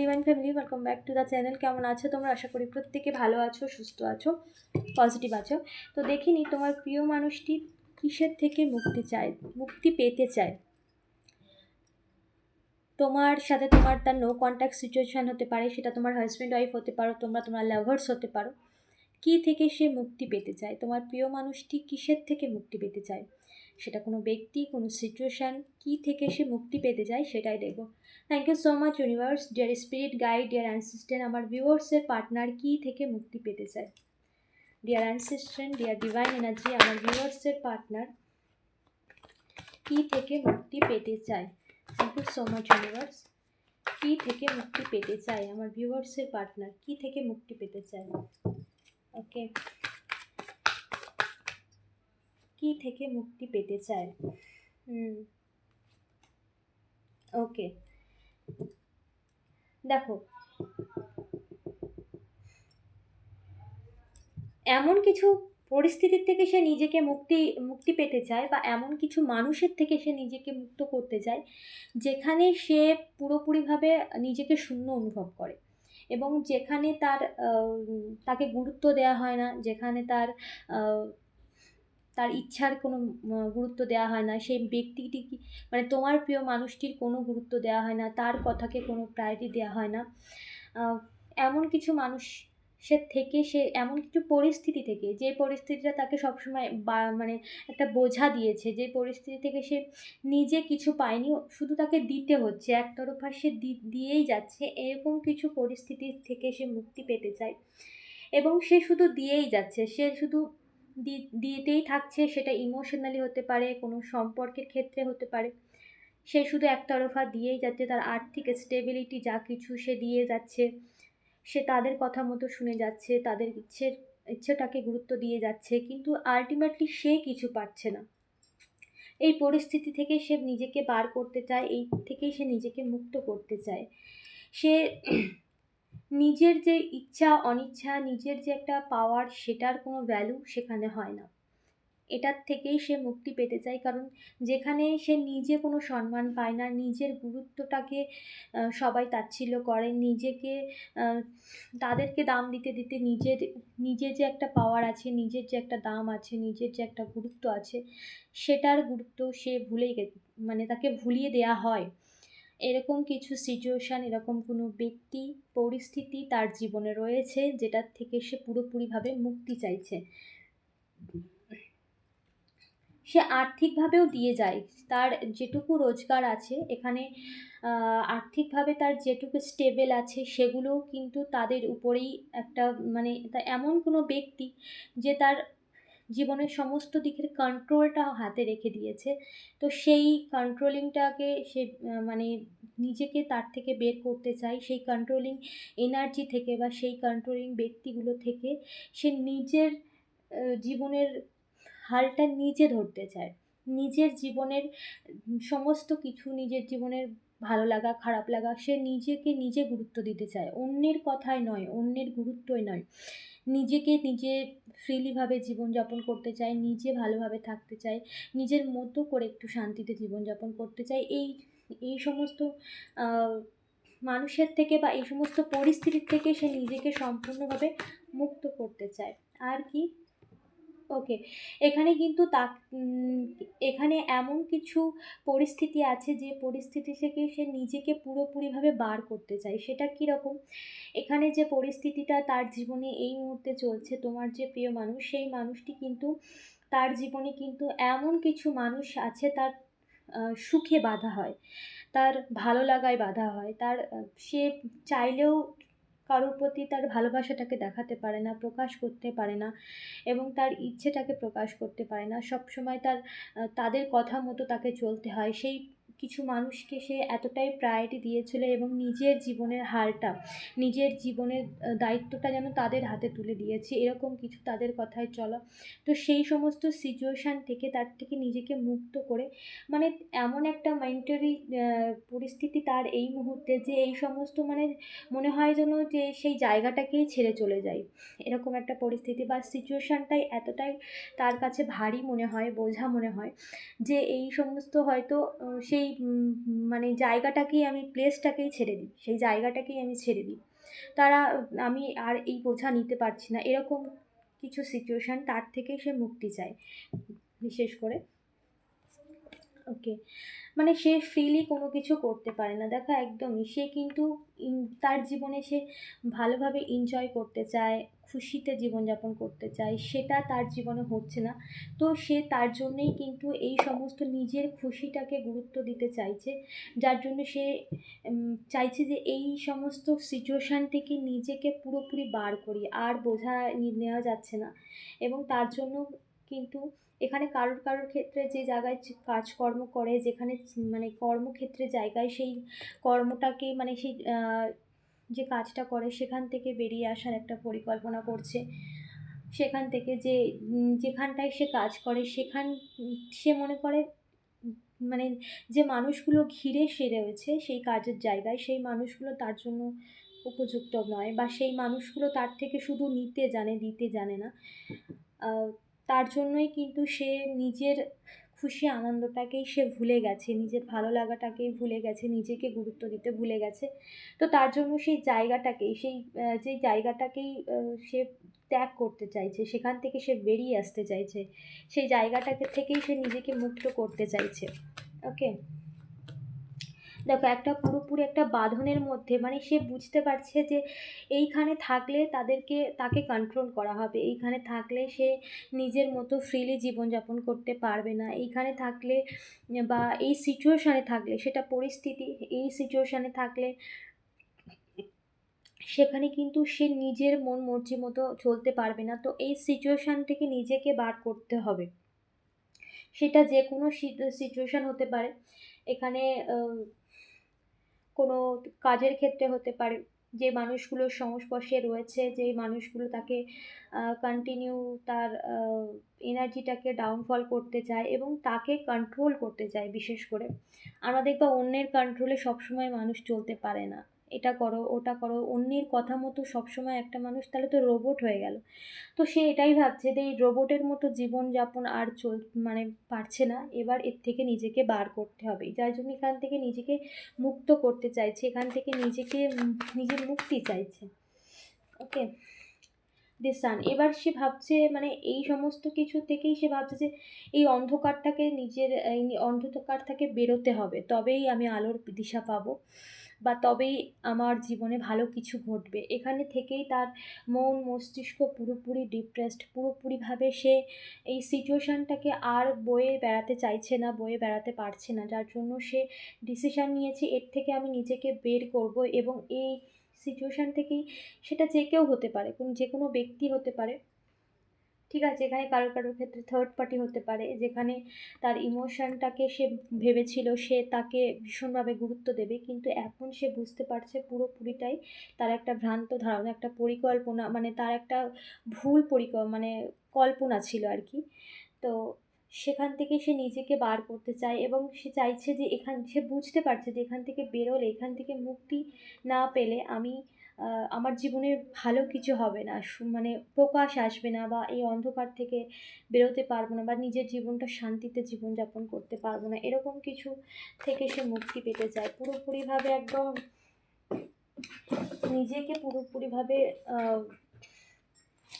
Divine family welcome back to the channel কেমন আছো তোমরা? আশা করি প্রত্যেকে ভালো আছো, সুস্থ আছো পজিটিভ আছো। তো দেখিনি তোমার প্রিয় মানুষটি কিসের থেকে মুক্তি চায়, মুক্তি পেতে চায়? তোমার সাথে তোমার তার নো কন্ট্যাক্ট সিচুয়েশান হতে পারে, সেটা তোমার হাজব্যান্ড ওয়াইফ হতে পারো, তোমরা তোমার লাভার্স হতে পারো। কী থেকে সে মুক্তি পেতে চায়? তোমার প্রিয় মানুষটি কিসের থেকে মুক্তি পেতে চায়? সেটা কোনো ব্যক্তি, কোনো সিচুয়েশান কী থেকে সে মুক্তি পেতে চায় সেটাই দেখো thank you so much universe dear spirit guide dear ancestor আমার ভিউয়ার্সের পার্টনার কী থেকে মুক্তি পেতে চায়? Dear ancestor dear divine energy আমার ভিউয়ার্সের পার্টনার কী থেকে মুক্তি পেতে চায়? Thank you so much universe কী থেকে মুক্তি পেতে চায়? আমার ভিউয়ার্সের পার্টনার কী থেকে মুক্তি পেতে চায়? ওকে কী থেকে মুক্তি পেতে চায়? ওকে দেখো, এমন কিছু পরিস্থিতির থেকে সে নিজেকে মুক্তি মুক্তি পেতে চায় বা এমন কিছু মানুষের থেকে সে নিজেকে মুক্ত করতে চায়, যেখানে সে পুরোপুরিভাবে নিজেকে শূন্য অনুভব করে এবং যেখানে তার তাকে গুরুত্ব দেওয়া হয় না, যেখানে তার তার ইচ্ছার কোনো গুরুত্ব দেওয়া হয় না। সেই ব্যক্তিটি মানে তোমার প্রিয় মানুষটির কোনো গুরুত্ব দেওয়া হয় না, তার কথাকে কোনো প্রায়োরিটি দেওয়া হয় না। এমন কিছু মানুষ সে থেকে সে, এমন কিছু পরিস্থিতি থেকে, যে পরিস্থিতিটা তাকে সবসময় বা মানে একটা বোঝা দিয়েছে, যে পরিস্থিতি থেকে সে নিজে কিছু পায়নি, শুধু তাকে দিতে হচ্ছে। একতরফা সে দিয়েই যাচ্ছে, এরকম কিছু পরিস্থিতি থেকে সে মুক্তি পেতে চায়। এবং সে শুধু দিয়েই যাচ্ছে, সে শুধু দিতেই থাকছে, সেটা ইমোশনালি হতে পারে, কোনো সম্পর্কের ক্ষেত্রে হতে পারে। সে শুধু একতরফা দিয়েই যাচ্ছে, তার আর্থিক স্টেবিলিটি যা কিছু সে দিয়ে যাচ্ছে, সে তাদের কথা মতো শুনে যাচ্ছে, তাদের ইচ্ছের, ইচ্ছেটাকে গুরুত্ব দিয়ে যাচ্ছে, কিন্তু আলটিমেটলি সে কিছু পাচ্ছে না। এই পরিস্থিতি থেকে সে নিজেকে বার করতে চায়, এই থেকেই সে নিজেকে মুক্ত করতে চায়। সে নিজের যে ইচ্ছা, অনিচ্ছা, নিজের যে একটা পাওয়ার সেটার কোনো ভ্যালু সেখানে হয় না। এটার থেকেই সে মুক্তি পেতে চায়, কারণ যেখানে সে নিজে কোনো সম্মান পায় না, নিজের গুরুত্বটাকে সবাই তাচ্ছিল্য করে, নিজেকে তাদেরকে দাম দিতে দিতে নিজের নিজের যে একটা পাওয়ার আছে, নিজের যে একটা দাম আছে, নিজের যে একটা গুরুত্ব আছে, সেটার গুরুত্ব সে ভুলেই মানে তাকে ভুলিয়ে দেয়া হয়। এরকম কিছু সিচুয়েশান এরকম কোনো ব্যক্তি, পরিস্থিতি তার জীবনে রয়েছে যেটার থেকে সে পুরোপুরিভাবে মুক্তি চাইছে। সে আর্থিকভাবেও দিয়ে যায়। তার যেটুকু রোজগার আছে, এখানে আর্থিকভাবে তার যেটুকু স্টেবেল আছে, সেগুলোও কিন্তু তাদের উপরেই একটা মানে এমন কোনো ব্যক্তি যে তার জীবনের সমস্ত দিকের কন্ট্রোলটা হাতে রেখে দিয়েছে। তো সেই কন্ট্রোলিংটাকে সে মানে নিজেকে তার থেকে বের করতে চায়, সেই কন্ট্রোলিং এনার্জি থেকে বা সেই কন্ট্রোলিং ব্যক্তিগুলো থেকে সে নিজের জীবনের হালটা নিজে ধরতে চায়। নিজের জীবনের সমস্ত কিছু নিজের জীবনের ভালো লাগা, খারাপ লাগা, সে নিজেকে নিজে গুরুত্ব দিতে চায়। অন্যের কথায় নয়, অন্যের গুরুত্বই নয়। নিজেকে নিজে ফ্রিলিভাবে জীবনযাপন করতে চায়, নিজে ভালোভাবে থাকতে চায়, নিজের মতো করে একটু শান্তিতে জীবনযাপন করতে চায়। এই এই সমস্ত মানুষের থেকে বা এই সমস্ত পরিস্থিতির থেকে সে নিজেকে সম্পূর্ণভাবে মুক্ত করতে চায়। আর কি? ওকে। এখানে কিন্তু তা এখানে এমন কিছু পরিস্থিতি আছে যে পরিস্থিতি থেকে সে নিজেকে পুরোপুরিভাবে বার করতে চায়। সেটা কীরকম এখানে যে পরিস্থিতিটা তার জীবনে এই মুহূর্তে চলছে, তোমার যে প্রিয় মানুষ, সেই মানুষটি কিন্তু, তার জীবনে কিন্তু এমন কিছু মানুষ আছে তার সুখে বাধা হয়, তার ভালো লাগায় বাধা হয়, তার সে চাইলেও কারোর প্রতি তার ভালোবাসাটাকে দেখাতে পারে না, প্রকাশ করতে পারে না এবং তার ইচ্ছেটাকে প্রকাশ করতে পারে না। সব সময় তার তাদের কথা মতো তাকে চলতে হয়। সেই কিছু মানুষকে সে এতটাই প্রায়োরিটি দিয়েছিল এবং নিজের জীবনের হালটা নিজের জীবনের দায়িত্বটা যেন তাদের হাতে তুলে দিয়েছে। এরকম কিছু তাদের কথায় চলা। তো সেই সমস্ত সিচুয়েশান থেকে তার থেকে নিজেকে মুক্ত করে মানে এমন একটা মেন্টালি পরিস্থিতি তার এই মুহূর্তে যে এই সমস্ত মানে মনে হয় যেন যে সেই জায়গাটাকেই ছেড়ে চলে যায়। এরকম একটা পরিস্থিতি বা সিচুয়েশানটাই এতটাই তার কাছে ভারী মনে হয়, বোঝা মনে হয় যে এই সমস্ত হয়তো সেই মানে জায়গাটাকেই আমি প্লেসটাকেই ছেড়ে দিই। সেই জায়গাটাকেই আমি ছেড়ে দিই। তারা, আমি আর এই বোঝা নিতে পারছি না। এরকম কিছু সিচুয়েশান তার থেকেই সে মুক্তি চায়, বিশেষ করে। ওকে মানে সে ফ্রিলি কোনো কিছু করতে পারে না। দেখো, একদমই। সে কিন্তু তার জীবনে সে ভালোভাবে এনজয় করতে চায়। খুশিতে জীবনযাপন করতে চায়, সেটা তার জীবনে হচ্ছে না। তো সে তার জন্যেই কিন্তু এই সমস্ত নিজের খুশিটাকে গুরুত্ব দিতে চাইছে, যার জন্য সে চাইছে যে এই সমস্ত সিচুয়েশান থেকে নিজেকে পুরোপুরি বার করি, আর বোঝা নেওয়া যাচ্ছে না। এবং তার জন্য কিন্তু এখানে কারোর কারোর ক্ষেত্রে যে জায়গায় কাজকর্ম করে, যেখানে মানে কর্মক্ষেত্রে জায়গায় সেই কর্মটাকে মানে সেই যে কাজটা করে সেখান থেকে বেরিয়ে আসার একটা পরিকল্পনা করছে। সেখান থেকে যে যেখানটায় সে কাজ করে সেখান, সে মনে করে মানে যে মানুষগুলো ঘিরে সে রয়েছে সেই কাজের জায়গায়, সেই মানুষগুলো তার জন্য উপযুক্ত নয় বা সেই মানুষগুলো তার থেকে শুধু নিতে জানে, দিতে জানে না। তার জন্যই কিন্তু সে নিজের খুশি আনন্দটাকেই সে ভুলে গেছে, নিজের ভালো লাগাটাকেই ভুলে গেছে, নিজেকে গুরুত্ব দিতে ভুলে গেছে। তো তার জন্য সেই জায়গাটাকেই, সেই যে জায়গাটাকেই সে ত্যাগ করতে চাইছে, সেখান থেকে সে বেরিয়ে আসতে চাইছে, সেই জায়গাটাকে থেকেই সে নিজেকে মুক্ত করতে চাইছে ওকে দেখো, একটা পুরোপুরি একটা বাঁধনের মধ্যে মানে সে বুঝতে পারছে যে এইখানে থাকলে তাদেরকে, তাকে কন্ট্রোল করা হবে। এইখানে থাকলে সে নিজের মতো ফ্রিলি জীবনযাপন করতে পারবে না। এইখানে থাকলে বা এই সিচুয়েশানে থাকলে, সেটা পরিস্থিতি, এই সিচুয়েশানে থাকলে সেখানে কিন্তু সে নিজের মন মর্জি মতো চলতে পারবে না। তো এই সিচুয়েশান থেকে নিজেকে বার করতে হবে। সেটা যে কোনো সিচুয়েশান হতে পারে। এখানে কোনো কাজের ক্ষেত্রে হতে পারে। যে মানুষগুলোর সংস্পর্শে রয়েছে, যে মানুষগুলো তাকে কন্টিনিউ তার এনার্জিটাকে ডাউনফল করতে চায় এবং তাকে কন্ট্রোল করতে চায় বিশেষ করে। আমাদের বা অন্যের কন্ট্রোলে সবসময় মানুষ চলতে পারে না। এটা করো, ওটা করো, অন্যের কথা মতো সবসময় একটা মানুষ তাহলে তো রোবট হয়ে গেল। তো সে এটাই ভাবছে যে এই রোবটের মতো জীবনযাপন আর চল মানে পারছে না। এবার এর থেকে নিজেকে বার করতে হবে। যার জন্য এখান থেকে নিজেকে মুক্ত করতে চাইছে, এখান থেকে নিজেকে নিজের মুক্তি চাইছে। ওকে দি সান এবার সে ভাবছে মানে এই সমস্ত কিছু থেকেই সে ভাবছে যে এই অন্ধকারটাকে নিজের, এই অন্ধকার থেকে বেরোতে হবে। তবেই আমি আলোর দিশা পাবো। বা তবেই আমার জীবনে ভালো কিছু ঘটবে। এখানে থেকেই তার মন, মস্তিষ্ক পুরোপুরি ডিপ্রেসড পুরোপুরিভাবে সে এই সিচুয়েশানটাকে আর বয়ে বেড়াতে চাইছে না, বয়ে বেড়াতে পারছে না। যার জন্য সে ডিসিশান নিয়েছে, এর থেকে আমি নিজেকে বের করব এবং এই সিচুয়েশান থেকেই সেটা যে কেউ হতে পারে, কোন, যে কোনো ব্যক্তি হতে পারে। ঠিক আছে, এখানে কারোর কারোর ক্ষেত্রে থার্ড পার্টি হতে পারে, যেখানে তার ইমোশনটাকে সে ভেবেছিল, সে তাকে ভীষণভাবে গুরুত্ব দেবে, কিন্তু এখন সে বুঝতে পারছে পুরোপুরিটাই তার একটা ভ্রান্ত ধারণা, একটা পরিকল্পনা মানে তার একটা ভুল পরিক মানে কল্পনা ছিল আর কি। তো সেখান থেকে সে নিজেকে বার করতে চায় এবং সে চাইছে যে এখান, সে বুঝতে পারছে যে এখান থেকে বেরোলে, এখান থেকে মুক্তি না পেলে আমি আমার জীবনে ভালো কিছু হবে না। মানে প্রকাশ আসবে না বা এই অন্ধকার থেকে বেরোতে পারব না বা নিজের জীবনটা শান্তিতে জীবনযাপন করতে পারব না। এরকম কিছু থেকে সে মুক্তি পেতে চায়। পুরোপুরিভাবে একদম নিজেকে পুরোপুরিভাবে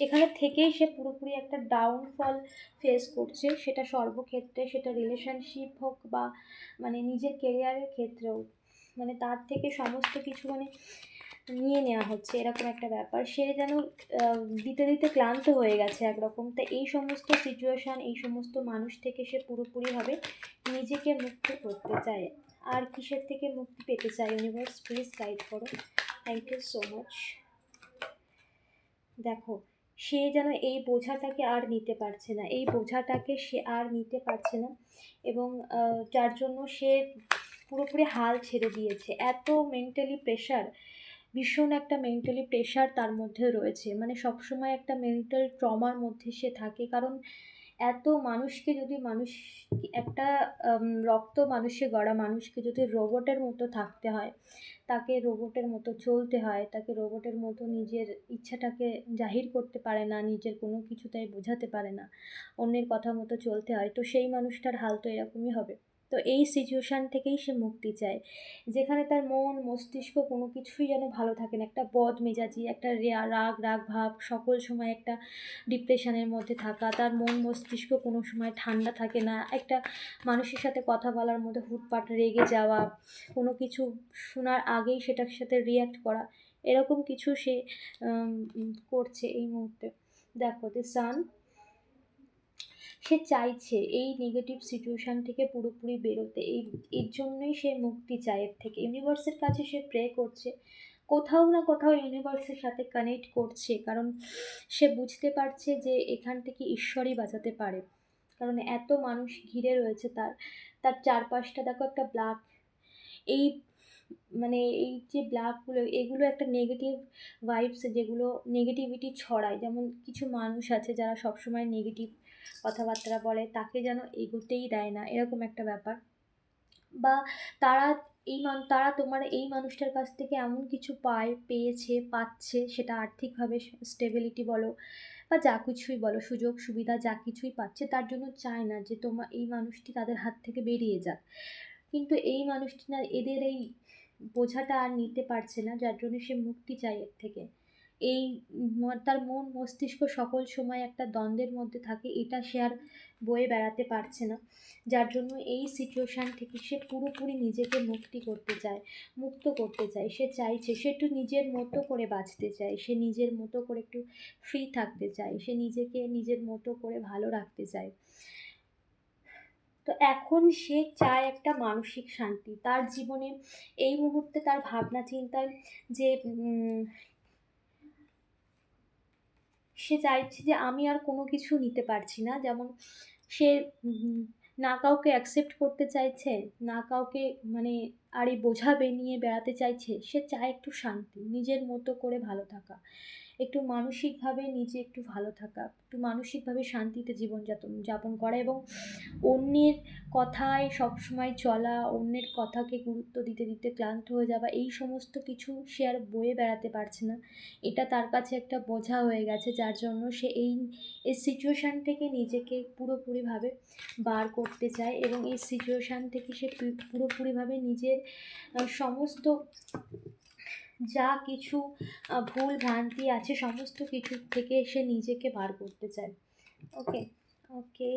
এখানে থেকেই সে পুরোপুরি একটা ডাউনফল ফেস করছে। সেটা সর্বক্ষেত্রে, সেটা রিলেশনশিপ হোক বা মানে নিজের কেরিয়ারের ক্ষেত্রেও। মানে তার থেকে সমস্ত কিছু মানে নিয়ে নেওয়া হচ্ছে, এরকম একটা ব্যাপার। সে যেন দিতে দিতে ক্লান্ত হয়ে গেছে একরকম। তো এই সমস্ত সিচুয়েশান এই সমস্ত মানুষ থেকে সে পুরোপুরিভাবে নিজেকে মুক্ত করতে চায়। আর কিসের থেকে মুক্তি পেতে চায়? ইউনিভার্স প্লিজ গাইড করো। থ্যাংক ইউ সো মাচ দেখো, সে যেন এই বোঝাটাকে আর নিতে পারছে না। এই বোঝাটাকে সে আর নিতে পারছে না এবং যার জন্য সে পুরোপুরি হাল ছেড়ে দিয়েছে। এত মেন্টালি প্রেশার ভীষণ একটা মেন্টালি প্রেশার তার মধ্যে রয়েছে। মানে সবসময় একটা মেন্টাল ট্রমার মধ্যে সে থাকে। কারণ এত মানুষকে যদি মানুষ একটা রক্ত মানুষে গড়া মানুষকে যদি রোবটের মতো থাকতে হয়, তাকে রোবটের মতো চলতে হয়, তাকে রোবটের মতো নিজের ইচ্ছাটাকে জাহির করতে পারে না, নিজের কোনো কিছু তাই বোঝাতে পারে না, অন্যের কথা মতো চলতে হয়, তো সেই মানুষটার হাল তো এরকমই হবে। তো এই সিচুয়েশান থেকেই সে মুক্তি চায়। যেখানে তার মন, মস্তিষ্ক কোনো কিছুই যেন ভালো থাকে না। একটা বদ মেজাজি, একটা রাগ রাগ ভাব, সকল সময় একটা ডিপ্রেশনের মধ্যে থাকা। তার মন, মস্তিষ্ক কোনো সময় ঠান্ডা থাকে না। একটা মানুষের সাথে কথা বলার মধ্যে হুটপাট রেগে যাওয়া, কোনো কিছু শোনার আগেই সেটার সাথে রিয়্যাক্ট করা, এরকম কিছু সে করছে এই মুহূর্তে। দেখো দ্য সান সে চাইছে এই নেগেটিভ সিচুয়েশান থেকে পুরোপুরি বেরোতে। এই, এর জন্যই সে মুক্তি চায় এর থেকে। ইউনিভার্সের কাছে সে প্রে করছে। কোথাও না কোথাও ইউনিভার্সের সাথে কানেক্ট করছে, কারণ সে বুঝতে পারছে যে এখান থেকে ঈশ্বরই বাঁচাতে পারে। কারণ এত মানুষ ঘিরে রয়েছে তার। তার চারপাশটা দেখো একটা ব্ল্যাক এই মানে এই যে ব্ল্যাকগুলো এগুলো একটা নেগেটিভ ভাইবস যেগুলো নেগেটিভিটি ছড়ায়। যেমন কিছু মানুষ আছে যারা সবসময় নেগেটিভ কথাবার্তা বলে, তাকে যেন এগোতেই দেয় না, এরকম একটা ব্যাপার। বা তারা এই মান, তারা তোমার এই মানুষটার কাছ থেকে এমন কিছু পায়, পেয়েছে, পাচ্ছে, সেটা আর্থিকভাবে স্টেবিলিটি বলো বা যা কিছুই বলো, সুযোগ, সুবিধা, যা কিছুই পাচ্ছে, তার জন্য চায় না যে তোমার এই মানুষটি তাদের হাত থেকে বেরিয়ে যাক। কিন্তু এই মানুষটি না, এদের এই বোঝাটা আর নিতে পারছে না, যার জন্য সে মুক্তি চায় এর থেকে। এই তার মন মস্তিষ্ক সকল সময় একটা দ্বন্দ্বের মধ্যে থাকে, এটা সে আর বয়ে বেড়াতে পারছে না। যার জন্য এই সিচুয়েশান থেকে সে পুরোপুরি নিজেকে মুক্তি করতে চায়, মুক্ত করতে চায়। সে চাইছে, সে একটু নিজের মতো করে বাঁচতে চায়, সে নিজের মতো করে একটু ফ্রি থাকতে চায়, সে নিজেকে নিজের মতো করে ভালো রাখতে চায়। তো এখন সে চায় একটা মানসিক শান্তি। তার জীবনে এই মুহূর্তে তার ভাবনা চিন্তায় যে সে চাইছে যে আমি আর কোনো কিছু নিতে পারছি না। যেমন সে না কাউকে অ্যাকসেপ্ট করতে চাইছে, না কাউকে মানে আর এই বোঝা নিয়ে বেড়াতে চাইছে, সে চায় একটু শান্তি, নিজের মতো করে ভালো থাকা। একটু মানসিকভাবে নিজে একটু ভালো থাকা, একটু মানসিকভাবে শান্তিতে জীবনযাপন, যাপন করা এবং অন্যের কথায় সবসময় চলা, অন্যের কথাকে গুরুত্ব দিতে দিতে ক্লান্ত হয়ে যাওয়া, এই সমস্ত কিছু সে আর বয়ে বেড়াতে পারছে না। এটা তার কাছে একটা বোঝা হয়ে গেছে, যার জন্য সে এই এই সিচুয়েশান থেকে নিজেকে পুরোপুরিভাবে বার করতে চায় এবং এই সিচুয়েশান থেকে সে পুরোপুরিভাবে নিজের সমস্ত যা কিছু ভুল ভ্রান্তি আছে, সমস্ত কিছু থেকে সে নিজেকে বার করতে চায়। ওকে ওকে।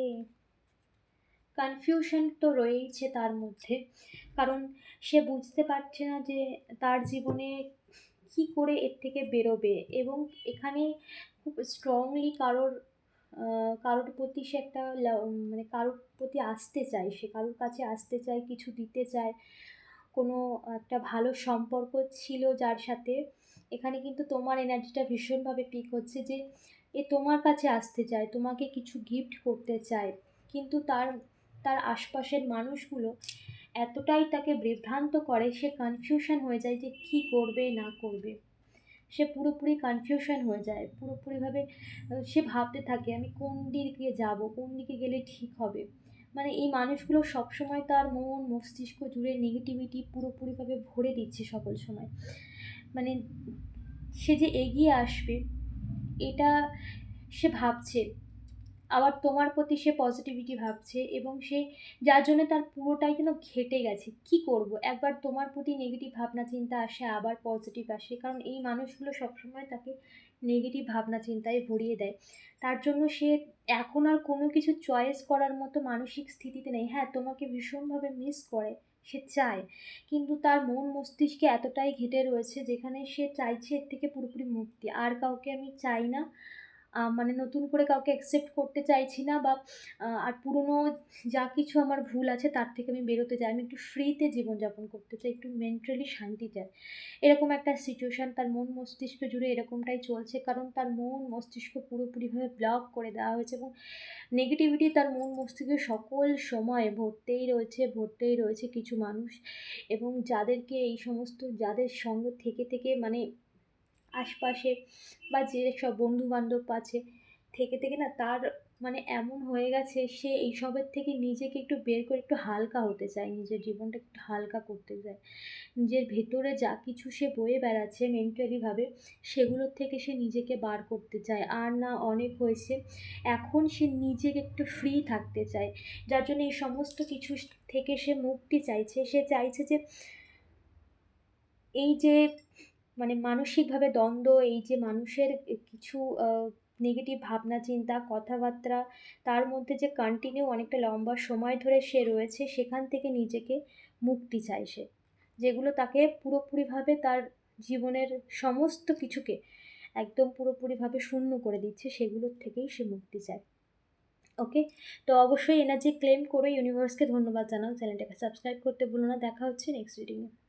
কনফিউশন তো রয়েইছে তার মধ্যে, কারণ সে বুঝতে পারছে না যে তার জীবনে কী করে এর থেকে বেরোবে এবং এখানে খুব স্ট্রংলি কারোর কারোর প্রতি সে একটা মানে কারোর প্রতি আসতে চায়, সে কারোর কাছে আসতে চায়, কিছু দিতে চায়। কোনো একটা ভালো সম্পর্ক ছিল যার সাথে, এখানে কিন্তু তোমার এনার্জিটা ভীষণভাবে পিক হচ্ছে যে, এ তোমার কাছে আসতে চায়, তোমাকে কিছু গিফট করতে চায়, কিন্তু তার তার আশপাশের মানুষগুলো এতটাই তাকে বিভ্রান্ত করে, সে কনফিউশন হয়ে যায় যে কী করবে, না করবে। সে পুরোপুরি কনফিউশন হয়ে যায়, পুরোপুরিভাবে, সে ভাবতে থাকে, আমি কোন দিকে যাব, কোন দিকে গেলে ঠিক হবে। মানে এই মানুষগুলো সবসময় তার মন, মস্তিষ্ক জুড়ে নেগেটিভিটি পুরোপুরিভাবে ভরে দিচ্ছে সকল সময়। মানে সে যে এগিয়ে আসবে, এটা সে ভাবছে। আবার তোমার প্রতি সে পজিটিভিটি ভাবছে এবং সে যার জন্য তার পুরোটাই যেন ঘেটে গেছে। কি করব? একবার তোমার প্রতি নেগেটিভ ভাবনা চিন্তা আসে, আবার পজিটিভ আসে। কারণ এই মানুষগুলো সবসময় তাকে নেগেটিভ ভাবনা চিন্তায় ভরিয়ে দেয়। তার জন্য সে এখন আর কোনো কিছু চয়েস করার মতো মানসিক স্থিতিতে নেই। হ্যাঁ তোমাকে ভীষণভাবে মিস করে, সে চায়। কিন্তু তার মন মস্তিষ্কে এতটাই ঘেটে রয়েছে যেখানে সে চাইছে এর থেকে পুরোপুরি মুক্তি। আর কাউকে আমি চাই না মানে নতুন করে কাউকে অ্যাকসেপ্ট করতে চাইছি না বা আর পুরনো যা কিছু আমার ভুল আছে তার থেকে আমি বেরোতে চাই। আমি একটু ফ্রিতে জীবনযাপন করতে চাই, একটু মেন্টালি শান্তি চাই। এরকম একটা সিচুয়েশান তার মন মস্তিষ্ক জুড়ে এরকমটাই চলছে কারণ তার মন মস্তিষ্ক পুরোপুরিভাবে ব্লক করে দেওয়া হয়েছে এবং নেগেটিভিটি তার মন মস্তিষ্কে সকল সময় ভরতেই রয়েছে ভরতেই রয়েছে কিছু মানুষ এবং যাদেরকে এই সমস্ত, যাদের সঙ্গে থেকে থেকে মানে আশপাশে বা যে সব বন্ধুবান্ধব আছে থেকে থেকে না তার মানে এমন হয়ে গেছে সে এইসবের থেকে নিজেকে একটু বের করে একটু হালকা হতে চায়, নিজের জীবনটা একটু হালকা করতে চায়। নিজের ভেতরে যা কিছু সে বয়ে বেড়াচ্ছে মেন্টালিভাবে সেগুলোর থেকে সে নিজেকে বার করতে চায়। আর না অনেক হয়েছে, এখন সে নিজেকে একটু ফ্রি থাকতে চায়। যার জন্য এই সমস্ত কিছু থেকে সে মুক্তি চাইছে। সে চাইছে যে এই যে মানে মানসিকভাবে দ্বন্দ্ব, এই যে মানুষের কিছু নেগেটিভ ভাবনা, চিন্তা, কথাবার্তা, তার মধ্যে যে কন্টিনিউ অনেকটা লম্বা সময় ধরে সে রয়েছে, সেখান থেকে নিজেকে মুক্তি চায় সে। যেগুলো তাকে পুরোপুরিভাবে তার জীবনের সমস্ত কিছুকে একদম পুরোপুরিভাবে শূন্য করে দিচ্ছে, সেগুলোর থেকেই সে মুক্তি চায়। ওকে? তো অবশ্যই এনার্জি ক্লেম করে ইউনিভার্সকে ধন্যবাদ জানাও। চ্যানেলটাকে সাবস্ক্রাইব করতে ভুলো না। দেখা হচ্ছে নেক্সট রিডিংয়ে